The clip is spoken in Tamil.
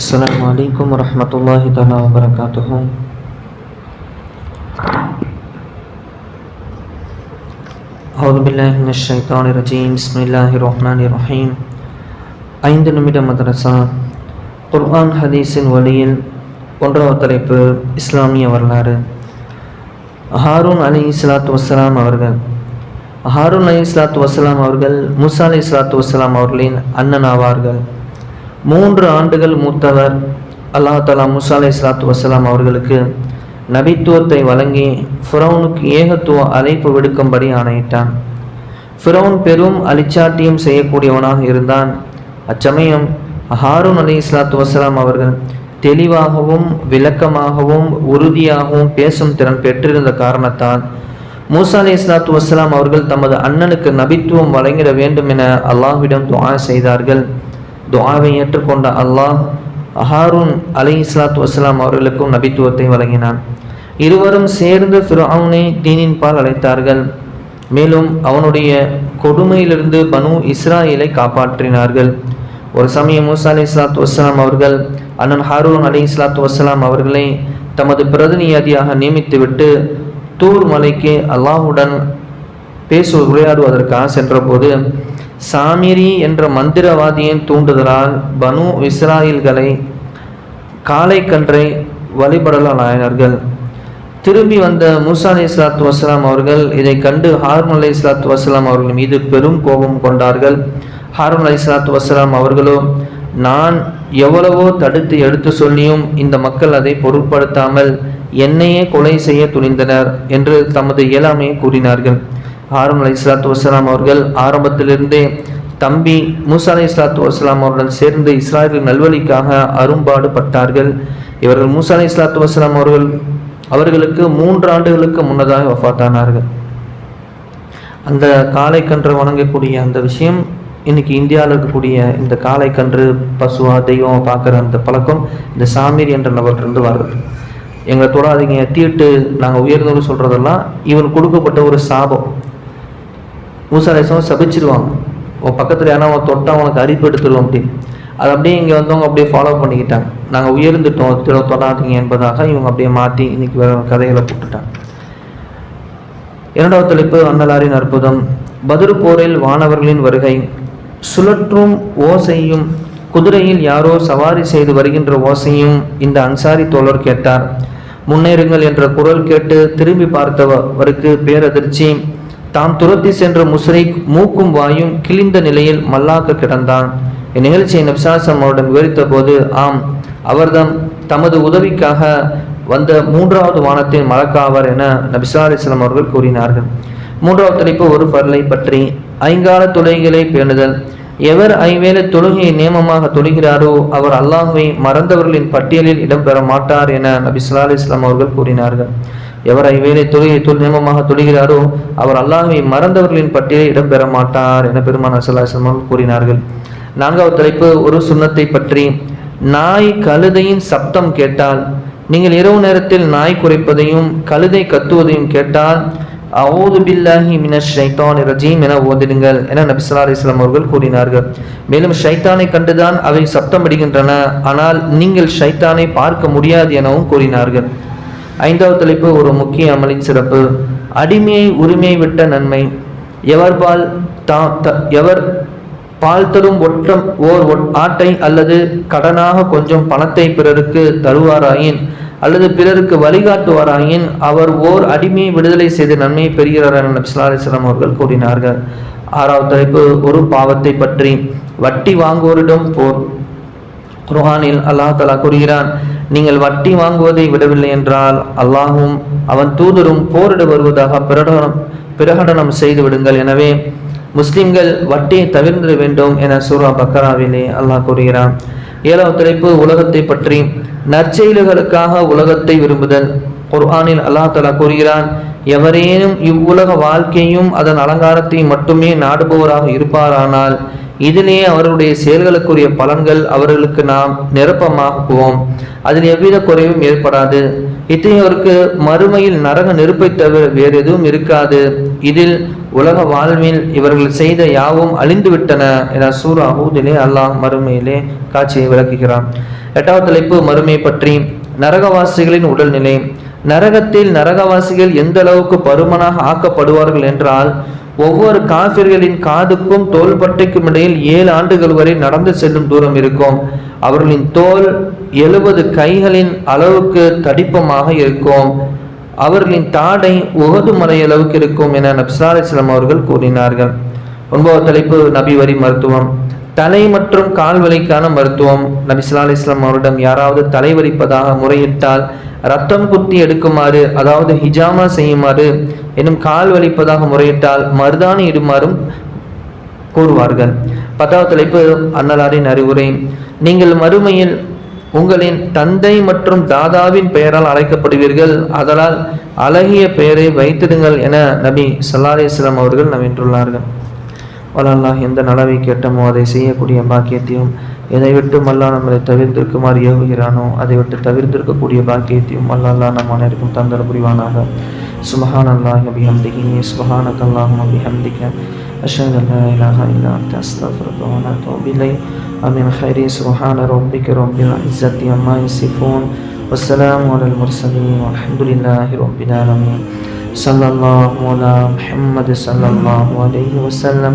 السلام عليكم ورحمة الله تعالى وبركاته أعوذ بالله من الشيطان الرجيم بسم الله الرحمن الرحيم ஐந்து நிமிட மதரசா குர்ஆன் ஹதீஸின் வழியில் ஒன்றாவது தலைப்பு இஸ்லாமிய வரலாறு ஹாரூன் அலி இஸ்லாத்து வசலாம் அவர்கள் ஹாரூன் அலி இஸ்லாத்து வசலாம் அவர்கள் முசா அலி இஸ்லாத்து வசலாம் அவர்களின் அண்ணன் ஆவார்கள் மூன்று ஆண்டுகள் மூத்தவர். அல்லாஹ் தலா முசா அலை இஸ்லாத்து வசலாம் அவர்களுக்கு நபித்துவத்தை வழங்கி ஃபிரௌனுக்கு ஏகத்துவ அழைப்பு விடுக்கும்படி ஆணையிட்டான். ஃபிரௌன் பெரும் அலிச்சாட்டியம் செய்யக்கூடியவனாக இருந்தான். அச்சமயம் ஹாரூன் அலி இஸ்லாத்து வசலாம் அவர்கள் தெளிவாகவும் விளக்கமாகவும் உறுதியாகவும் பேசும் திறன் பெற்றிருந்த காரணத்தால் மூசா அலி இஸ்லாத்து வசலாம் அவர்கள் தமது அண்ணனுக்கு நபித்துவம் வழங்கிட வேண்டும் என அல்லாஹ்விடம் துவா செய்தார்கள். துவாவை ஏற்றுக்கொண்ட அல்லாஹ் ஹாரூன் அலி இஸ்லாத் வசலாம் அவர்களுக்கும் நபித்துவத்தை வழங்கினான். இருவரும் சேர்ந்து ஃபிரௌனை தீனின் பால் அழைத்தார்கள். மேலும் அவனுடைய கொடுமையிலிருந்து பனு இஸ்ராயலை காப்பாற்றினார்கள். ஒரு சமயம் மூசா அலி இஸ்லாத் வசலாம் அவர்கள் அண்ணன் ஹாரூன் அலி இஸ்லாத் வசலாம் அவர்களை தமது பிரதிநிதியாக நியமித்துவிட்டு தூர் மலைக்கு அல்லாஹுடன் பேசு உரையாடுவதற்காக சென்றபோது சாமிரி என்ற மந்திரவாதியின் தூண்டுதலால் பனு இஸ்ராயில்களை காளை கன்றை வழிபடலானார்கள். திரும்பி வந்த மூசா அலி இஸ்லாத்து வசலாம் அவர்கள் இதை கண்டு ஹாரூன் அலி இஸ்லாத்து வசலாம் அவர்கள் மீது பெரும் கோபம் கொண்டார்கள். ஹாரூன் அலி இஸ்லாத்து வசலாம் அவர்களோ நான் எவ்வளவோ தடுத்து எடுத்து சொல்லியும் இந்த மக்கள் அதை பொருட்படுத்தாமல் என்னையே கொலை செய்ய துணிந்தனர் என்று தமது இயலாமையை கூறினார்கள். ஹாரூன் அலி இஸ்லாத்து வசலாம் அவர்கள் ஆரம்பத்திலிருந்தே தம்பி மூசா அலி இஸ்லாத்து வசலாம் அவர்கள் சேர்ந்து இஸ்ராயலின் நல்வழிக்காக அரும்பாடுபட்டார்கள். இவர்கள் மூசா அலி இஸ்லாத்து வசலாம் அவர்கள் அவர்களுக்கு மூன்று ஆண்டுகளுக்கு முன்னதாக வஃபாத்தானார்கள் அந்த காளை கன்று வணங்கக்கூடிய அந்த விஷயம் இன்னைக்கு இந்தியாவில் இருக்கக்கூடிய இந்த காளை கன்று பசுவா தெய்வம் பார்க்குற அந்த பழக்கம் இந்த சாமீர் என்ற நபர்கிட்டருந்து வருது எங்களை தொடாதீங்க தீட்டு நாங்கள் உயர்ந்தவர்கள் சொல்கிறதெல்லாம் இவன் கொடுக்கப்பட்ட ஒரு சாபம். மூசாலேசம் சபிச்சிருவாங்க. உன் பக்கத்தில் ஏன்னா அவன் தொட்டா உனக்கு அரிப்பு எடுத்துருவோம் அப்படின்னு அது அப்படியே இங்கே வந்தவங்க அப்படியே ஃபாலோ பண்ணிக்கிட்டாங்க. நாங்கள் உயர்ந்துட்டோம் திட தொடாதீங்க என்பதாக இவங்க அப்படியே மாற்றி இன்னைக்கு வேற கதைகளை போட்டுட்டாங்க. இரண்டாவது தலைப்பு அன்னலாரின் அற்புதம். பதிரு போரில் வானவர்களின் வருகை. சுழற்றும் ஓசையும் குதிரையில் யாரோ சவாரி செய்து வருகின்ற ஓசையும் இந்த அன்சாரி தோழர் கேட்டார். முன்னேறுங்கள் என்ற குரல் கேட்டு திரும்பி பார்த்தவருக்கு பேரதிர்ச்சி. தாம் துரத்தி சென்ற முஸ்ரிக் மூக்கும் வாயும் கிழிந்த நிலையில் மல்லாக்க கிடந்தான். இந்நிகழ்ச்சியை நப்சாசம் அவருடன் விவரித்த போது ஆம் அவர்தம் தமது உதவிக்காக வந்த மூன்றாவது வானத்தின் மலக்காவர் என நபிசா அலிஸ்லாம் அவர்கள் கூறினார்கள். மூன்றாவது தலைப்பு ஒரு பரலை பற்றி. ஐங்கால தொழுகைகளை பேணுதல். எவர் ஐவேளை தொழுகையை நியமமாக தொழுகிறாரோ அவர் அல்லாஹுவை மறந்தவர்களின் பட்டியலில் இடம்பெற மாட்டார் என நபி அலிஸ்லாம் அவர்கள் கூறினார்கள். எவர் ஐவேளை தொழுகை தொல் நியமமாக தொழுகிறாரோ அவர் அல்லாஹுவை மறந்தவர்களின் பட்டியலில் இடம்பெற மாட்டார் என பெருமான சல்லாஸ்லாம் கூறினார்கள். நான்காவது தலைப்பு ஒரு சுண்ணத்தை பற்றி. நாய் கழுதையின் சப்தம் கேட்டால் நீங்கள் இரவு நேரத்தில் நாய் குறைப்பதையும் கழுதை கத்துவதையும் கேட்டால் அவுது பில்லாஹி மின ஷைத்தான் ரஜீம் என ஓதிடுங்கள் என நபிசல்லா அலிஸ்லாம் அவர்கள் கூறினார்கள். மேலும் ஷைத்தானை கண்டுதான் அவை சப்தமிடுகின்றன ஆனால் நீங்கள் ஷைத்தானை பார்க்க முடியாது எனவும் கூறினார்கள். ஐந்தாவது தலைப்பு ஒரு முக்கிய அமலின் சிறப்பு. அடிமையை உரிமையை விட்ட நன்மை. எவர் பால் தா எவர் பால் தரும் ஒற்றம் ஓர் ஆட்டை அல்லது கடனாக கொஞ்சம் பணத்தை பிறருக்கு தருவாராயின் அல்லது பிறருக்கு வழிகாட்டுவாராயின் அவர் ஓர் அடிமையை விடுதலை செய்து நன்மையை பெறுகிறார் என நபிஸ்லா அவர்கள் கூறினார்கள். ஆறாவது தலைப்பு ஒரு பாவத்தை பற்றி. வட்டி வாங்குவோரிடம் போர். குர்ஹானில் அல்லாஹ் தலா கூறுகிறான் நீங்கள் வட்டி வாங்குவதை விடவில்லை என்றால் அல்லாஹும் அவன் தூதரும் போரிட வருவதாக பிரகடனம் பிரகடனம் செய்து விடுங்கள். எனவே முஸ்லிம்கள் வட்டியை தவிர்ந்திட வேண்டும் என சூரா பக்கராவிலே அல்லாஹ் கூறுகிறான். ஏழாவது தலைப்பு உலகத்தை பற்றி. நற்செயல்களுக்காக உலகத்தை விரும்புதல். குர்ஆனில் அல்லாஹ் தலா கூறுகிறான் எவரேனும் இவ்வுலக வாழ்க்கையும் அதன் அலங்காரத்தையும் மட்டுமே நாடுபவராக இருப்பாரானால் இதிலே அவர்களுடைய செயல்களுக்குரிய பலன்கள் அவர்களுக்கு நாம் நிரப்பமாக்குவோம் அதில் எவ்வித குறைவும் ஏற்படாது. இத்தகையவருக்கு மறுமையில் நரக நெருப்பை தவிர வேறு எதுவும் இருக்காது. இதில் உலக வாழ்வில் இவர்கள் செய்த யாவும் அழிந்துவிட்டன என சூரா ஹூதிலே அல்லாஹ் மறுமையிலே காட்சியை விளக்குகிறான். எட்டாவது தலைப்பு மறுமை பற்றி. நரகவாசிகளின் உடல்நிலை. நரகத்தில் நரகவாசிகள் எந்த அளவுக்கு பருமனாக ஆக்கப்படுவார்கள் என்றால் ஒவ்வொரு காபிர்களின் காதுக்கும் தோள்பட்டைக்கும் இடையில் ஏழு ஆண்டுகள் வரை நடந்து செல்லும் தூரம் இருக்கும். அவர்களின் தோல் எழுபது கைகளின் அளவுக்கு தடிப்பமாக இருக்கும். அவர்களின் தாடை உகது மலை அளவுக்கு இருக்கும் என நப்சா அவர்கள் கூறினார்கள். ஒன்பது தலைப்பு நபி வரி மருத்துவம். தலை மற்றும் கால் வலிக்கான மருத்துவம். நபி ஸல்லல்லாஹு அலைஹி அவரிடம் யாராவது தலைவலிப்பதாக முறையிட்டால் ரத்தம் குத்தி எடுக்குமாறு அதாவது ஹிஜாமா செய்யுமாறு எனும் கால் வலிப்பதாக முறையிட்டால் மருதாணி இடுமாறும் கூறுவார்கள். பத்தாவது தலைப்பு அன்னலாரின் அறிவுரை. நீங்கள் மறுமையில் உங்களின் தந்தை மற்றும் தாதாவின் பெயரால் அழைக்கப்படுவீர்கள். அதனால் அழகிய பெயரை வைத்திடுங்கள் என நபி ஸல்லல்லாஹு அவர்கள் நவின்றுள்ளார்கள் வலல்லாஹ் எந்த நலவை கேட்டமோ அதை செய்யக்கூடிய பாக்கியத்தையும் எதை விட்டு மல்லா நம்மளை தவிர்த்திருக்குமாறு ஏவுகிறானோ அதை விட்டு தவிர்த்திருக்கக்கூடிய பாக்கியத்தையும் மல்லல்லா நம் அனைவருக்கும் தந்தர புரிவானாக சுபஹான் அல்லாஹ் பிஹம்திஹி சுபஹானக அல்லாஹும்ம பிஹம்திக அஷ்ஹது அன் லா இலாஹா இல்லா அன்த அஸ்தக்ஃபிருக வ அத்தூபு இலைக் ஆமீன் خيري سبحان ربك رب العزة عما يصفون والسلام على المرسلين والحمد لله رب العالمين صلى الله على محمد صلى الله عليه وسلم